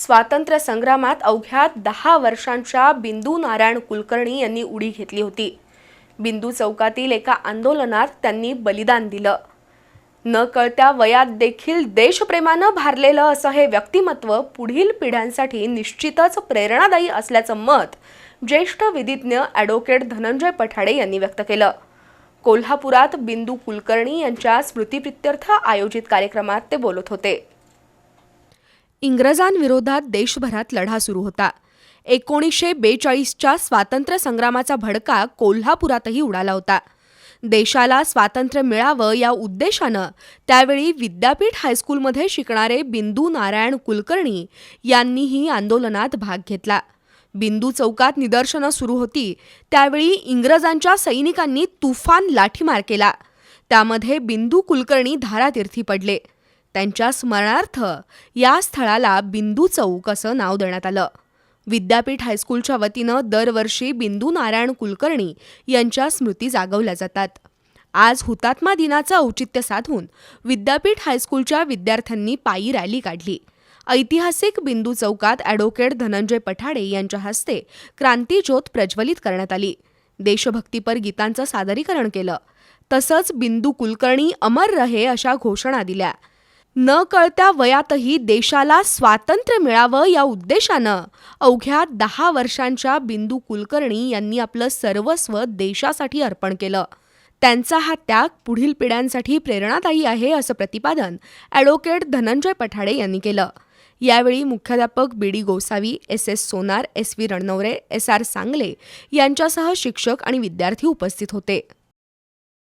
स्वातंत्र्य संग्रामात अवघ्या दहा वर्षांच्या बिंदू नारायण कुलकर्णी यांनी उडी घेतली होती. बिंदू चौकातील एका आंदोलनात त्यांनी बलिदान दिलं. न कळत्या वयात देखील देशप्रेमानं भारलेलं असं हे व्यक्तिमत्व पुढील पिढ्यांसाठी निश्चितच प्रेरणादायी असल्याचं मत ज्येष्ठ विधिज्ञ ॲडव्होकेट धनंजय पठाडे यांनी व्यक्त केलं. कोल्हापुरात बिंदू कुलकर्णी यांच्या स्मृतिप्रित्यर्थ आयोजित कार्यक्रमात ते बोलत होते. इंग्रजांविरोधात देशभरात लढा सुरू होता. एकोणीसशे बेचाळीसच्या स्वातंत्र्य संग्रामाचा भडका कोल्हापुरातही उडाला होता. देशाला स्वातंत्र्य मिळावं या उद्देशानं त्यावेळी विद्यापीठ हायस्कूलमध्ये शिकणारे बिंदू नारायण कुलकर्णी यांनीही आंदोलनात भाग घेतला. बिंदू चौकात निदर्शनं सुरू होती त्यावेळी इंग्रजांच्या सैनिकांनी तुफान लाठीमार केला. त्यामध्ये बिंदू कुलकर्णी धारातीर्थी पडले. त्यांच्या स्मरणार्थ या स्थळाला बिंदू चौक असं नाव देण्यात आलं. विद्यापीठ हायस्कूलच्या वतीनं दरवर्षी बिंदू नारायण कुलकर्णी यांच्या स्मृती जागवल्या जातात. आज हुतात्मा दिनाचं औचित्य साधून विद्यापीठ हायस्कूलच्या विद्यार्थ्यांनी पायी रॅली काढली. ऐतिहासिक बिंदू चौकात ॲडव्होकेट धनंजय पठाडे यांच्या हस्ते क्रांतीज्योत प्रज्वलित करण्यात आली. देशभक्तीपर गीतांचं सादरीकरण केलं. तसंच बिंदू कुलकर्णी अमर रहे अशा घोषणा दिल्या. न कळत्या वयातही देशाला स्वातंत्र्य मिळावं या उद्देशानं अवघ्या दहा वर्षांच्या बिंदू कुलकर्णी यांनी आपलं सर्वस्व देशासाठी अर्पण केलं. त्यांचा हा त्याग पुढील पिढ्यांसाठी प्रेरणादायी आहे असं प्रतिपादन ॲडव्होकेट धनंजय पठाडे यांनी केलं. यावेळी मुख्याध्यापक B D Gosavi S S Sonar S V Ranaware S R Sangle यांच्यासह शिक्षक आणि विद्यार्थी उपस्थित होते.